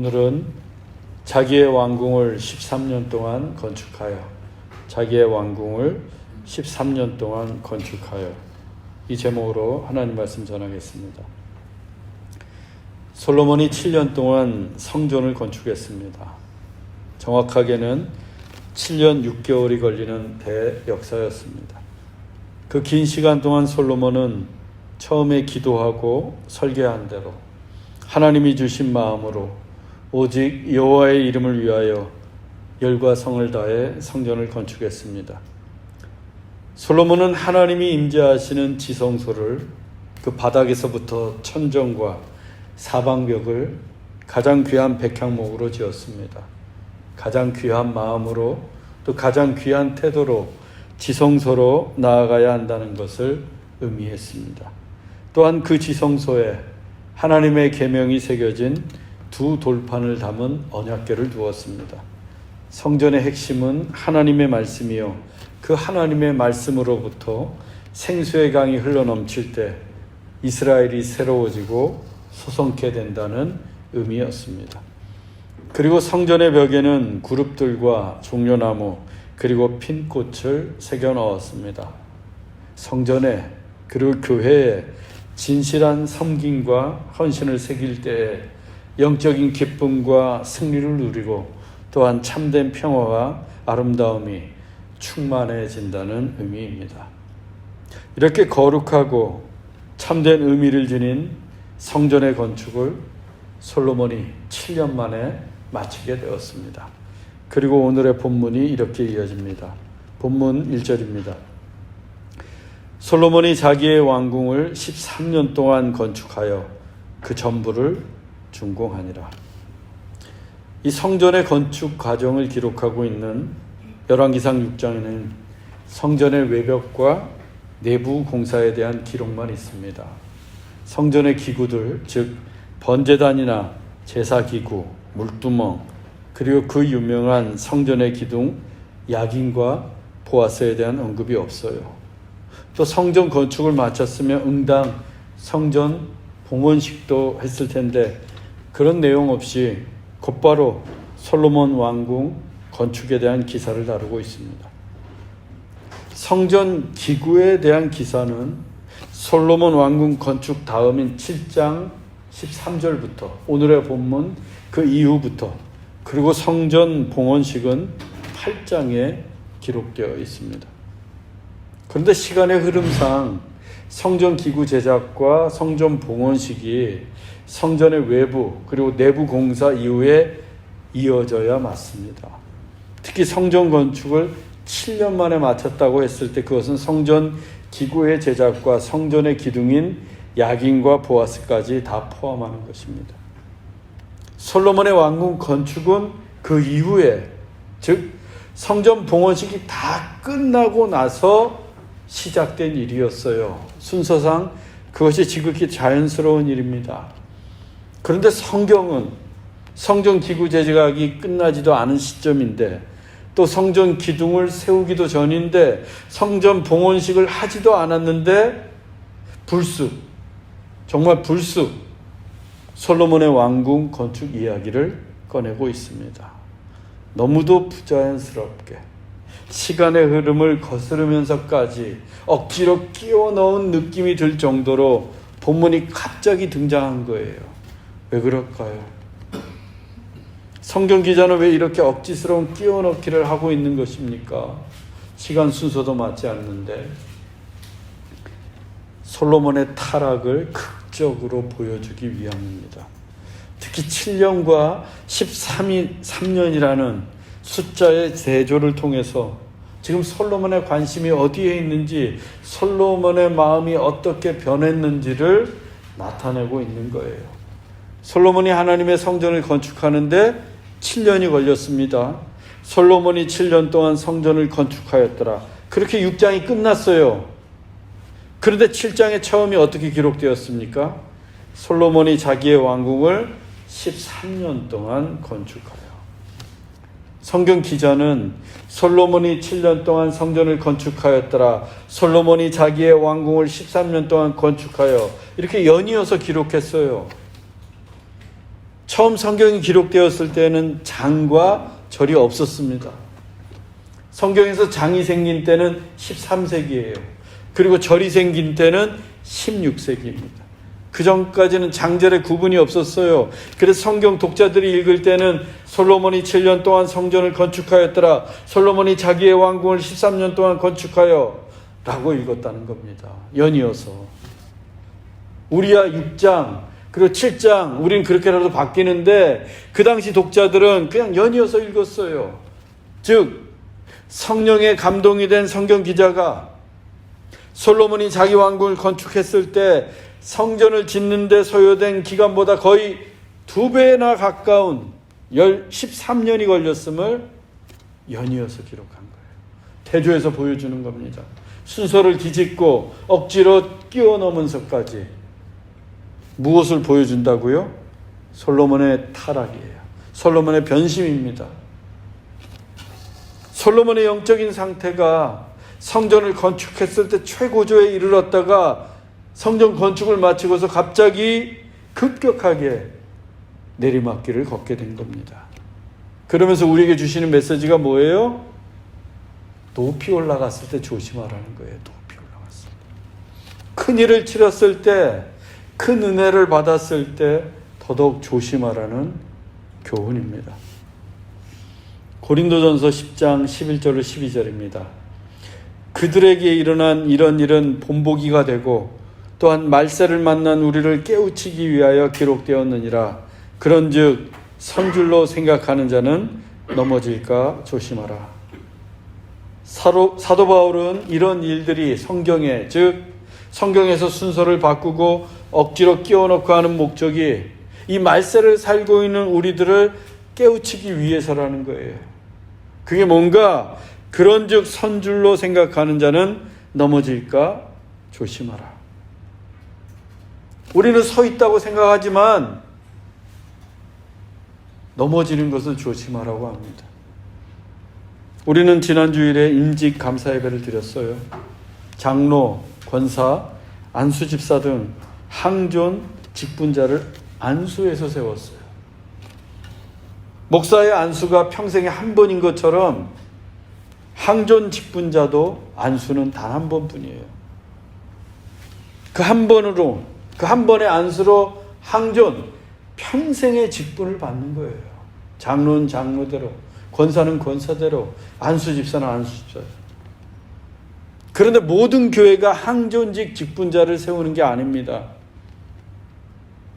오늘은 자기의 왕궁을 13년 동안 건축하여 자기의 왕궁을 13년 동안 건축하여 이 제목으로 하나님 말씀 전하겠습니다. 솔로몬이 7년 동안 성전을 건축했습니다. 정확하게는 7년 6개월이 걸리는 대역사였습니다. 그 긴 시간 동안 솔로몬은 처음에 기도하고 설계한 대로 하나님이 주신 마음으로 오직 여호와의 이름을 위하여 열과 성을 다해 성전을 건축했습니다. 솔로몬은 하나님이 임재하시는 지성소를 그 바닥에서부터 천정과 사방벽을 가장 귀한 백향목으로 지었습니다. 가장 귀한 마음으로 또 가장 귀한 태도로 지성소로 나아가야 한다는 것을 의미했습니다. 또한 그 지성소에 하나님의 계명이 새겨진 두 돌판을 담은 언약궤를 두었습니다. 성전의 핵심은 하나님의 말씀이요 그 하나님의 말씀으로부터 생수의 강이 흘러넘칠 때 이스라엘이 새로워지고 소성케 된다는 의미였습니다. 그리고 성전의 벽에는 그룹들과 종려나무 그리고 핀 꽃을 새겨 넣었습니다. 성전에 그리고 교회에 진실한 섬김과 헌신을 새길 때에 영적인 기쁨과 승리를 누리고 또한 참된 평화와 아름다움이 충만해진다는 의미입니다. 이렇게 거룩하고 참된 의미를 지닌 성전의 건축을 솔로몬이 7년 만에 마치게 되었습니다. 그리고 오늘의 본문이 이렇게 이어집니다. 본문 1절입니다. 솔로몬이 자기의 왕궁을 13년 동안 건축하여 그 전부를 준공하니라. 이 성전의 건축 과정을 기록하고 있는 열왕기상 6장에는 성전의 외벽과 내부 공사에 대한 기록만 있습니다. 성전의 기구들, 즉 번제단이나 제사 기구, 물두멍, 그리고 그 유명한 성전의 기둥 야긴과 보아스에 대한 언급이 없어요. 또 성전 건축을 마쳤으면 응당 성전 봉헌식도 했을 텐데 그런 내용 없이 곧바로 솔로몬 왕궁 건축에 대한 기사를 다루고 있습니다. 성전 기구에 대한 기사는 솔로몬 왕궁 건축 다음인 7장 13절부터 오늘의 본문 그 이후부터 그리고 성전 봉헌식은 8장에 기록되어 있습니다. 그런데 시간의 흐름상 성전 기구 제작과 성전 봉헌식이 성전의 외부 그리고 내부 공사 이후에 이어져야 맞습니다. 특히 성전 건축을 7년 만에 마쳤다고 했을 때 그것은 성전 기구의 제작과 성전의 기둥인 야긴과 보아스까지 다 포함하는 것입니다. 솔로몬의 왕궁 건축은 그 이후에 즉 성전 봉헌식이 다 끝나고 나서 시작된 일이었어요. 순서상 그것이 지극히 자연스러운 일입니다. 그런데 성경은 성전 기구 제작이 끝나지도 않은 시점인데 또 성전 기둥을 세우기도 전인데 성전 봉헌식을 하지도 않았는데 불쑥 정말 불쑥 솔로몬의 왕궁 건축 이야기를 꺼내고 있습니다. 너무도 부자연스럽게 시간의 흐름을 거스르면서까지 억지로 끼워 넣은 느낌이 들 정도로 본문이 갑자기 등장한 거예요. 왜 그럴까요? 성경 기자는 왜 이렇게 억지스러운 끼워 넣기를 하고 있는 것입니까? 시간 순서도 맞지 않는데 솔로몬의 타락을 극적으로 보여주기 위함입니다. 특히 7년과 13일 3년이라는 숫자의 대조를 통해서 지금 솔로몬의 관심이 어디에 있는지 솔로몬의 마음이 어떻게 변했는지를 나타내고 있는 거예요. 솔로몬이 하나님의 성전을 건축하는데 7년이 걸렸습니다. 솔로몬이 7년 동안 성전을 건축하였더라. 그렇게 6장이 끝났어요. 그런데 7장의 처음이 어떻게 기록되었습니까? 솔로몬이 자기의 왕궁을 13년 동안 건축하여. 성경 기자는 솔로몬이 7년 동안 성전을 건축하였더라. 솔로몬이 자기의 왕궁을 13년 동안 건축하여. 이렇게 연이어서 기록했어요. 처음 성경이 기록되었을 때는 장과 절이 없었습니다. 성경에서 장이 생긴 때는 13세기예요. 그리고 절이 생긴 때는 16세기입니다. 그 전까지는 장절의 구분이 없었어요. 그래서 성경 독자들이 읽을 때는 솔로몬이 7년 동안 성전을 건축하였더라. 솔로몬이 자기의 왕궁을 13년 동안 건축하여 라고 읽었다는 겁니다. 연이어서. 우리야 6장, 그리고 7장, 우린 그렇게라도 바뀌는데 그 당시 독자들은 그냥 연이어서 읽었어요. 즉, 성령의 감동이 된 성경 기자가 솔로몬이 자기 왕궁을 건축했을 때 성전을 짓는데 소요된 기간보다 거의 두 배나 가까운 13년이 걸렸음을 연이어서 기록한 거예요. 태조에서 보여주는 겁니다. 순서를 뒤집고 억지로 끼워 넣으면서까지 무엇을 보여준다고요? 솔로몬의 타락이에요. 솔로몬의 변심입니다. 솔로몬의 영적인 상태가 성전을 건축했을 때 최고조에 이르렀다가 성전 건축을 마치고서 갑자기 급격하게 내리막길을 걷게 된 겁니다. 그러면서 우리에게 주시는 메시지가 뭐예요? 높이 올라갔을 때 조심하라는 거예요. 높이 올라갔을 때. 큰 일을 치렀을 때, 큰 은혜를 받았을 때 더더욱 조심하라는 교훈입니다. 고린도전서 10장 11절로 12절입니다. 그들에게 일어난 이런 일은 본보기가 되고 또한 말세를 만난 우리를 깨우치기 위하여 기록되었느니라. 그런즉 선줄로 생각하는 자는 넘어질까 조심하라. 사도, 사도 바울은 이런 일들이 성경에 즉 성경에서 순서를 바꾸고 억지로 끼워넣고 하는 목적이 이 말세를 살고 있는 우리들을 깨우치기 위해서라는 거예요. 그게 뭔가 그런 즉 선줄로 생각하는 자는 넘어질까 조심하라. 우리는 서 있다고 생각하지만 넘어지는 것을 조심하라고 합니다. 우리는 지난 주일에 임직 감사 예배를 드렸어요. 장로, 권사, 안수 집사 등 항존 직분자를 안수해서 세웠어요. 목사의 안수가 평생에 한 번인 것처럼 항존 직분자도 안수는 단 한 번뿐이에요. 그 한 번으로 그 한 번의 안수로 항존 평생의 직분을 받는 거예요. 장로는 장로대로, 권사는 권사대로, 안수 집사는 안수 집사대로. 그런데 모든 교회가 항존직 직분자를 세우는 게 아닙니다.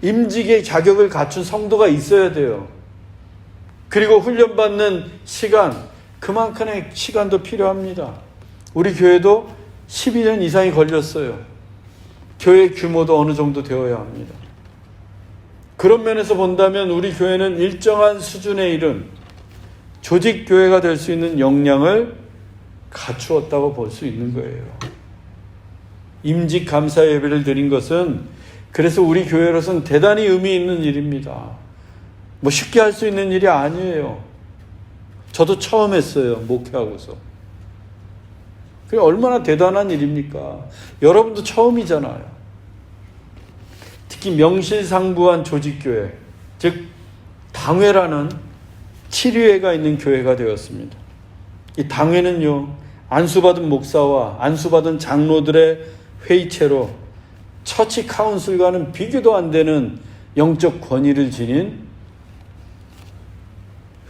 임직의 자격을 갖춘 성도가 있어야 돼요. 그리고 훈련받는 시간, 그만큼의 시간도 필요합니다. 우리 교회도 12년 이상이 걸렸어요. 교회 규모도 어느 정도 되어야 합니다. 그런 면에서 본다면 우리 교회는 일정한 수준에 이른 조직 교회가 될 수 있는 역량을 갖추었다고 볼 수 있는 거예요. 임직 감사 예배를 드린 것은 그래서 우리 교회로서는 대단히 의미 있는 일입니다. 뭐 쉽게 할 수 있는 일이 아니에요. 저도 처음 했어요. 목회하고서. 그게 얼마나 대단한 일입니까? 여러분도 처음이잖아요. 특히 명실상부한 조직교회, 즉, 당회라는 치료회가 있는 교회가 되었습니다. 이 당회는요, 안수받은 목사와 안수받은 장로들의 회의체로 처치 카운슬과는 비교도 안 되는 영적 권위를 지닌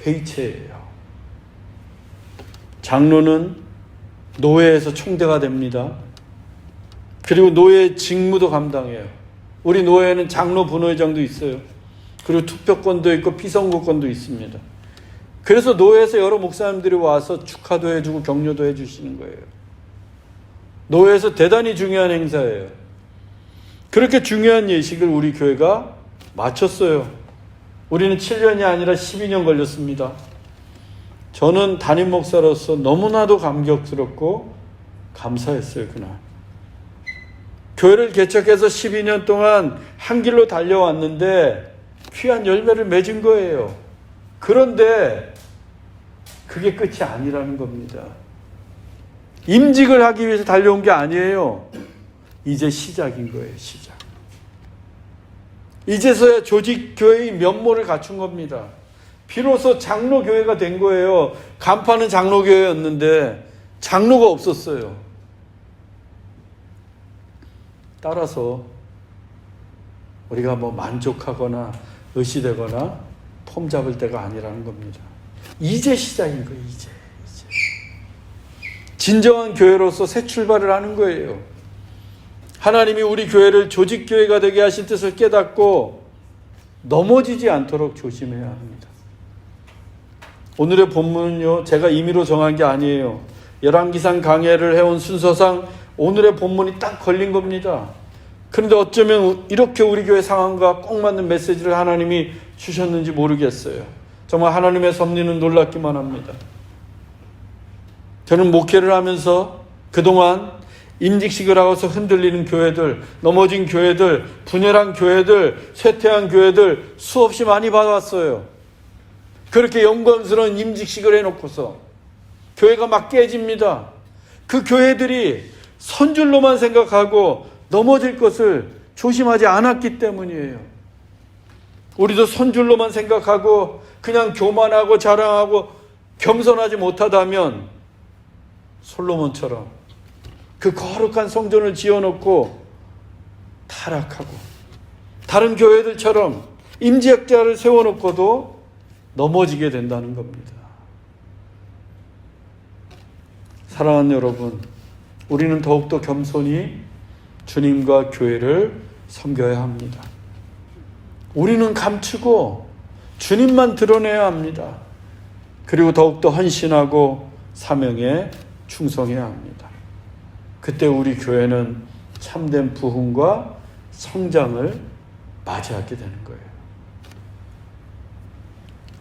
회의체예요. 장로는 노예에서 총대가 됩니다. 그리고 노예 직무도 감당해요. 우리 노예는 장로 분회장도 있어요. 그리고 투표권도 있고 피선거권도 있습니다. 그래서 노예에서 여러 목사님들이 와서 축하도 해주고 격려도 해주시는 거예요. 노예에서 대단히 중요한 행사예요. 그렇게 중요한 예식을 우리 교회가 마쳤어요. 우리는 7년이 아니라 12년 걸렸습니다. 저는 담임 목사로서 너무나도 감격스럽고 감사했어요, 그날. 교회를 개척해서 12년 동안 한 길로 달려왔는데 귀한 열매를 맺은 거예요. 그런데 그게 끝이 아니라는 겁니다. 임직을 하기 위해서 달려온 게 아니에요. 이제 시작인 거예요, 시작. 이제서야 조직 교회의 면모를 갖춘 겁니다. 비로소 장로 교회가 된 거예요. 간판은 장로 교회였는데 장로가 없었어요. 따라서 우리가 뭐 만족하거나 의시되거나 폼 잡을 때가 아니라는 겁니다. 이제 시작인 거예요, 이제. 이제. 진정한 교회로서 새 출발을 하는 거예요. 하나님이 우리 교회를 조직교회가 되게 하신 뜻을 깨닫고 넘어지지 않도록 조심해야 합니다. 오늘의 본문은요, 제가 임의로 정한 게 아니에요. 열왕기상 강해를 해온 순서상 오늘의 본문이 딱 걸린 겁니다. 그런데 어쩌면 이렇게 우리 교회 상황과 꼭 맞는 메시지를 하나님이 주셨는지 모르겠어요. 정말 하나님의 섭리는 놀랍기만 합니다. 저는 목회를 하면서 그동안 임직식을 하고서 흔들리는 교회들, 넘어진 교회들, 분열한 교회들, 쇠퇴한 교회들 수없이 많이 봐왔어요. 그렇게 영광스러운 임직식을 해놓고서 교회가 막 깨집니다. 그 교회들이 선줄로만 생각하고 넘어질 것을 조심하지 않았기 때문이에요. 우리도 선줄로만 생각하고 그냥 교만하고 자랑하고 겸손하지 못하다면 솔로몬처럼 그 거룩한 성전을 지어놓고 타락하고 다른 교회들처럼 임지학자를 세워놓고도 넘어지게 된다는 겁니다. 사랑하는 여러분, 우리는 더욱더 겸손히 주님과 교회를 섬겨야 합니다. 우리는 감추고 주님만 드러내야 합니다. 그리고 더욱더 헌신하고 사명에 충성해야 합니다. 그때 우리 교회는 참된 부흥과 성장을 맞이하게 되는 거예요.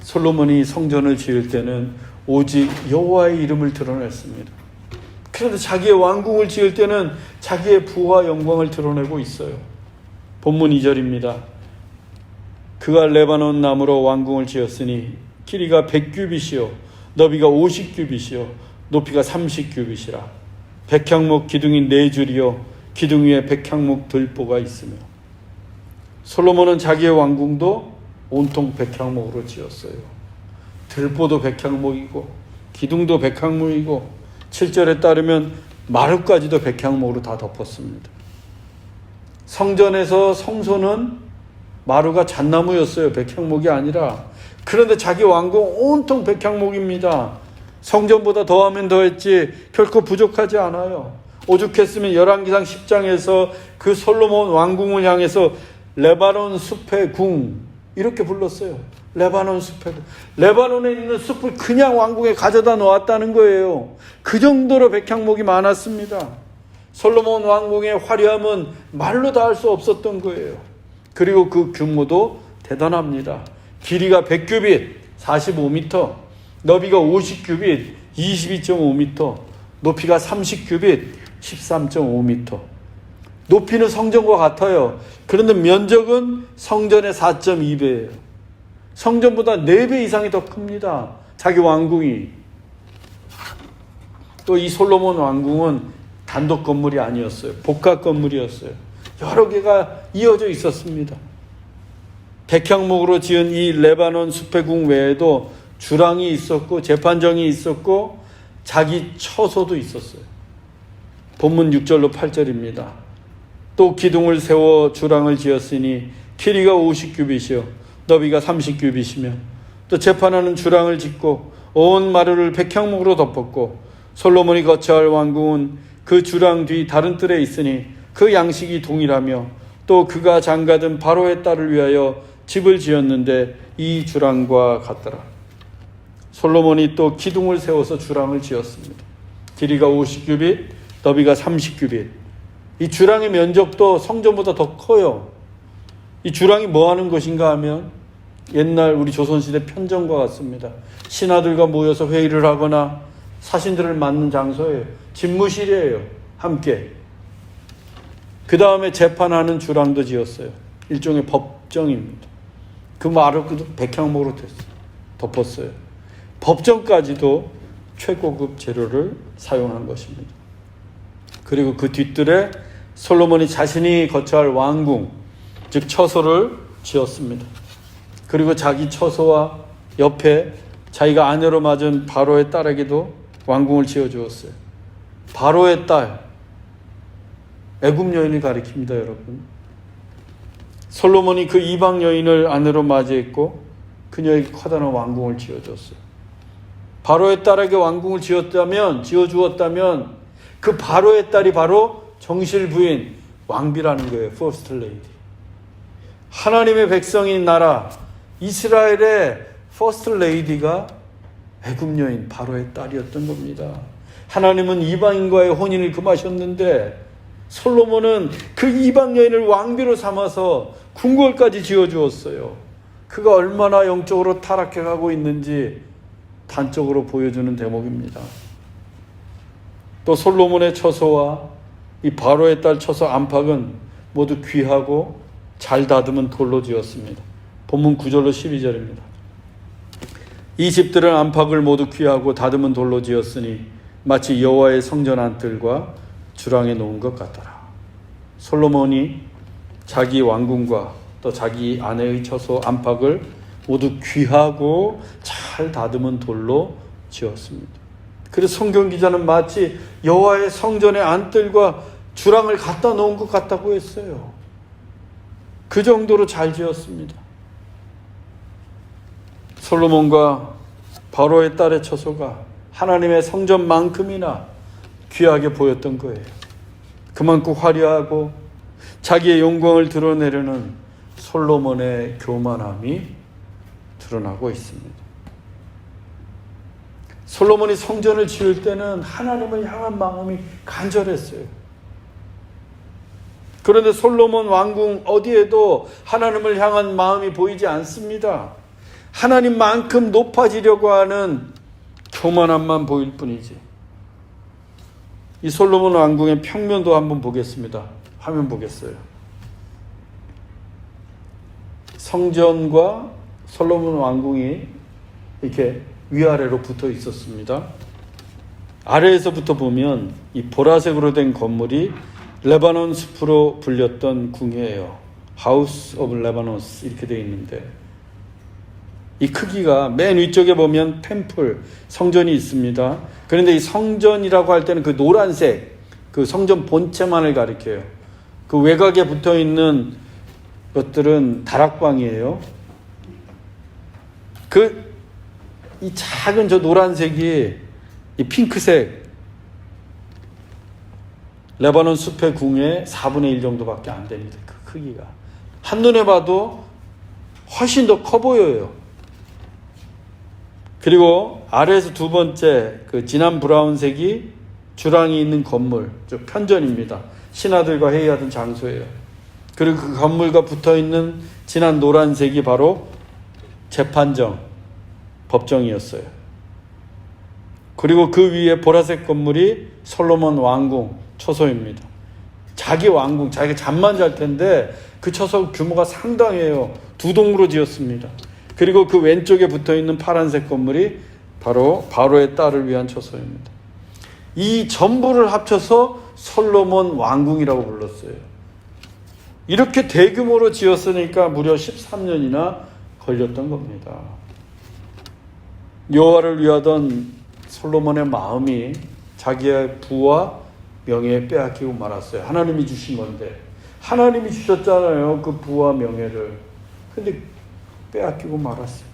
솔로몬이 성전을 지을 때는 오직 여호와의 이름을 드러냈습니다. 그런데 자기의 왕궁을 지을 때는 자기의 부와 영광을 드러내고 있어요. 본문 2절입니다. 그가 레바논 나무로 왕궁을 지었으니 길이가 100규빗이요 너비가 50규빗이요 높이가 30규빗이라 백향목 기둥이 네 줄이요 기둥 위에 백향목 들보가 있으며 솔로몬은 자기의 왕궁도 온통 백향목으로 지었어요. 들보도 백향목이고 기둥도 백향목이고 7절에 따르면 마루까지도 백향목으로 다 덮었습니다. 성전에서 성소는 마루가 잣나무였어요. 백향목이 아니라. 그런데 자기 왕궁 온통 백향목입니다. 성전보다 더하면 더했지 결코 부족하지 않아요. 오죽했으면 열왕기상 10장에서 그 솔로몬 왕궁을 향해서 레바논 숲의 궁 이렇게 불렀어요. 레바논 숲에 레바논에 있는 숲을 그냥 왕궁에 가져다 놓았다는 거예요. 그 정도로 백향목이 많았습니다. 솔로몬 왕궁의 화려함은 말로 다 할 수 없었던 거예요. 그리고 그 규모도 대단합니다. 길이가 100규빗 45m, 너비가 50규빗 22.5m, 높이가 30규빗 13.5m. 높이는 성전과 같아요. 그런데 면적은 성전의 4.2배예요. 성전보다 4배 이상이 더 큽니다. 자기 왕궁이. 또 이 솔로몬 왕궁은 단독 건물이 아니었어요. 복합 건물이었어요. 여러 개가 이어져 있었습니다. 백향목으로 지은 이 레바논 숲의 궁 외에도 주랑이 있었고 재판정이 있었고 자기 처소도 있었어요. 본문 6절로 8절입니다. 또 기둥을 세워 주랑을 지었으니 길이가 50규빗이요 너비가 30규빗이며 또 재판하는 주랑을 짓고 온 마루를 백향목으로 덮었고 솔로몬이 거처할 왕궁은 그 주랑 뒤 다른 뜰에 있으니 그 양식이 동일하며 또 그가 장가든 바로의 딸을 위하여 집을 지었는데 이 주랑과 같더라. 솔로몬이 또 기둥을 세워서 주랑을 지었습니다. 길이가 50규빗, 너비가 30규빗. 이 주랑의 면적도 성전보다 더 커요. 이 주랑이 뭐 하는 것인가 하면 옛날 우리 조선시대 편정과 같습니다. 신하들과 모여서 회의를 하거나 사신들을 맡는 장소예요. 집무실이에요. 함께. 그 다음에 재판하는 주랑도 지었어요. 일종의 법정입니다. 그 마루도 백향목으로. 덮었어요. 법정까지도 최고급 재료를 사용한 것입니다. 그리고 그 뒷뜰에 솔로몬이 자신이 거처할 왕궁, 즉 처소를 지었습니다. 그리고 자기 처소와 옆에 자기가 아내로 맞은 바로의 딸에게도 왕궁을 지어 주었어요. 바로의 딸 애굽 여인을 가리킵니다, 여러분. 솔로몬이 그 이방 여인을 아내로 맞이했고 그녀에게 커다란 왕궁을 지어 줬어요. 바로의 딸에게 왕궁을 지었다면 지어 주었다면 그 바로의 딸이 바로 정실 부인 왕비라는 거예요. 퍼스트 레이디. 하나님의 백성인 나라 이스라엘의 퍼스트 레이디가 애굽 여인 바로의 딸이었던 겁니다. 하나님은 이방인과의 혼인을 금하셨는데 솔로몬은 그 이방 여인을 왕비로 삼아서 궁궐까지 지어 주었어요. 그가 얼마나 영적으로 타락해 가고 있는지 단적으로 보여주는 대목입니다. 또 솔로몬의 처소와 이 바로의 딸 처소 안팎은 모두 귀하고 잘 다듬은 돌로 지었습니다. 본문 9절로 12절입니다. 이 집들은 안팎을 모두 귀하고 다듬은 돌로 지었으니 마치 여호와의 성전 안뜰과 주랑에 놓은 것 같더라. 솔로몬이 자기 왕궁과 또 자기 아내의 처소 안팎을 모두 귀하고 잘 다듬은 돌로 지었습니다. 그래서 성경 기자는 마치 여호와의 성전의 안뜰과 주랑을 갖다 놓은 것 같다고 했어요. 그 정도로 잘 지었습니다. 솔로몬과 바로의 딸의 처소가 하나님의 성전만큼이나 귀하게 보였던 거예요. 그만큼 화려하고 자기의 영광을 드러내려는 솔로몬의 교만함이 드러나고 있습니다. 솔로몬이 성전을 지을 때는 하나님을 향한 마음이 간절했어요. 그런데 솔로몬 왕궁 어디에도 하나님을 향한 마음이 보이지 않습니다. 하나님만큼 높아지려고 하는 교만함만 보일 뿐이지. 이 솔로몬 왕궁의 평면도 한번 보겠습니다. 화면 보겠어요. 성전과 솔로몬 왕궁이 이렇게 위아래로 붙어 있었습니다. 아래에서부터 보면 이 보라색으로 된 건물이 레바논 숲으로 불렸던 궁이에요. 하우스 오브 레바논스 이렇게 되어 있는데 이 크기가 맨 위쪽에 보면 템플 성전이 있습니다. 그런데 이 성전이라고 할 때는 그 노란색 그 성전 본체만을 가리켜요. 그 외곽에 붙어 있는 것들은 다락방이에요. 그 이 작은 저 노란색이 이 핑크색 레바논 숲의 궁의 4분의 1 정도밖에 안 됩니다. 그 크기가 한눈에 봐도 훨씬 더 커 보여요. 그리고 아래에서 두 번째 그 진한 브라운색이 주랑이 있는 건물, 저 편전입니다. 신하들과 회의하던 장소예요. 그리고 그 건물과 붙어 있는 진한 노란색이 바로 재판정, 법정이었어요. 그리고 그 위에 보라색 건물이 솔로몬 왕궁 처소입니다. 자기 왕궁, 자기가 잠만 잘 텐데 그 처소 규모가 상당해요. 두 동으로 지었습니다. 그리고 그 왼쪽에 붙어 있는 파란색 건물이 바로 바로의 딸을 위한 처소입니다. 이 전부를 합쳐서 솔로몬 왕궁이라고 불렀어요. 이렇게 대규모로 지었으니까 무려 13년이나 걸렸던 겁니다. 여호와를 위하던 솔로몬의 마음이 자기의 부와 명예 빼앗기고 말았어요. 하나님이 주신 건데 하나님이 주셨잖아요. 그 부와 명예를. 근데 빼앗기고 말았어요.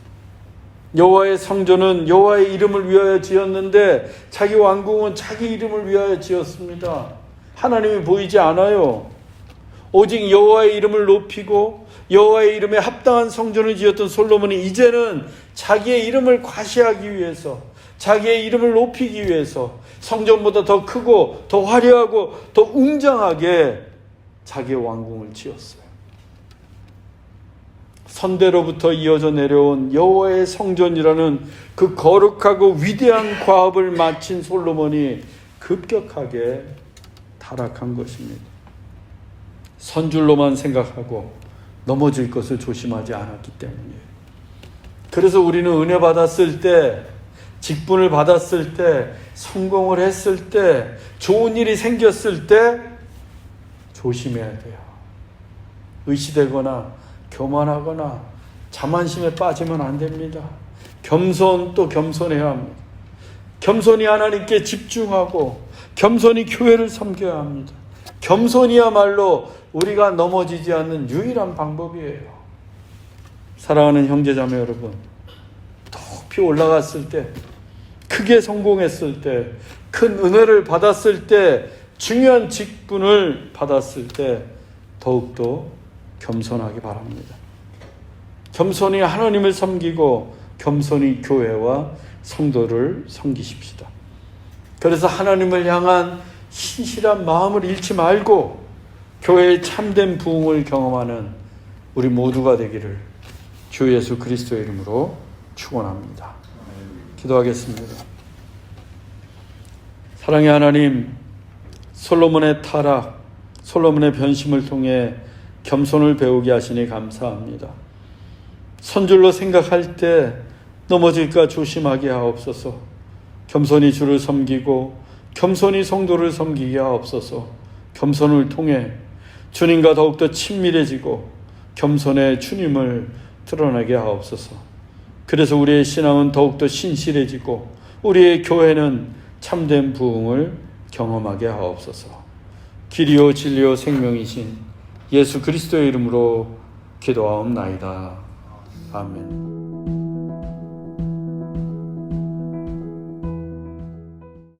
여호와의 성전은 여호와의 이름을 위하여 지었는데 자기 왕궁은 자기 이름을 위하여 지었습니다. 하나님이 보이지 않아요. 오직 여호와의 이름을 높이고 여호와의 이름에 합당한 성전을 지었던 솔로몬이 이제는 자기의 이름을 과시하기 위해서 자기의 이름을 높이기 위해서 성전보다 더 크고 더 화려하고 더 웅장하게 자기의 왕궁을 지었어요. 선대로부터 이어져 내려온 여호와의 성전이라는 그 거룩하고 위대한 과업을 마친 솔로몬이 급격하게 타락한 것입니다. 선줄로만 생각하고 넘어질 것을 조심하지 않았기 때문이에요. 그래서 우리는 은혜 받았을 때, 직분을 받았을 때, 성공을 했을 때, 좋은 일이 생겼을 때 조심해야 돼요. 의시되거나 교만하거나 자만심에 빠지면 안 됩니다. 겸손 또 겸손해야 합니다. 겸손히 하나님께 집중하고 겸손히 교회를 섬겨야 합니다. 겸손이야말로 우리가 넘어지지 않는 유일한 방법이에요. 사랑하는 형제자매 여러분, 높이 올라갔을 때, 크게 성공했을 때, 큰 은혜를 받았을 때, 중요한 직분을 받았을 때, 더욱더 겸손하기 바랍니다. 겸손히 하나님을 섬기고, 겸손히 교회와 성도를 섬기십시다. 그래서 하나님을 향한 신실한 마음을 잃지 말고, 교회의 참된 부흥을 경험하는 우리 모두가 되기를 주 예수 그리스도의 이름으로 축원합니다. 기도하겠습니다. 사랑의 하나님, 솔로몬의 타락, 솔로몬의 변심을 통해 겸손을 배우게 하시니 감사합니다. 선줄로 생각할 때 넘어질까 조심하게 하옵소서. 겸손히 주를 섬기고 겸손히 성도를 섬기게 하옵소서. 겸손을 통해 주님과 더욱더 친밀해지고 겸손의 주님을 드러나게 하옵소서. 그래서 우리의 신앙은 더욱더 신실해지고 우리의 교회는 참된 부흥을 경험하게 하옵소서. 길이요 진리요 생명이신 예수 그리스도의 이름으로 기도하옵나이다. 아멘.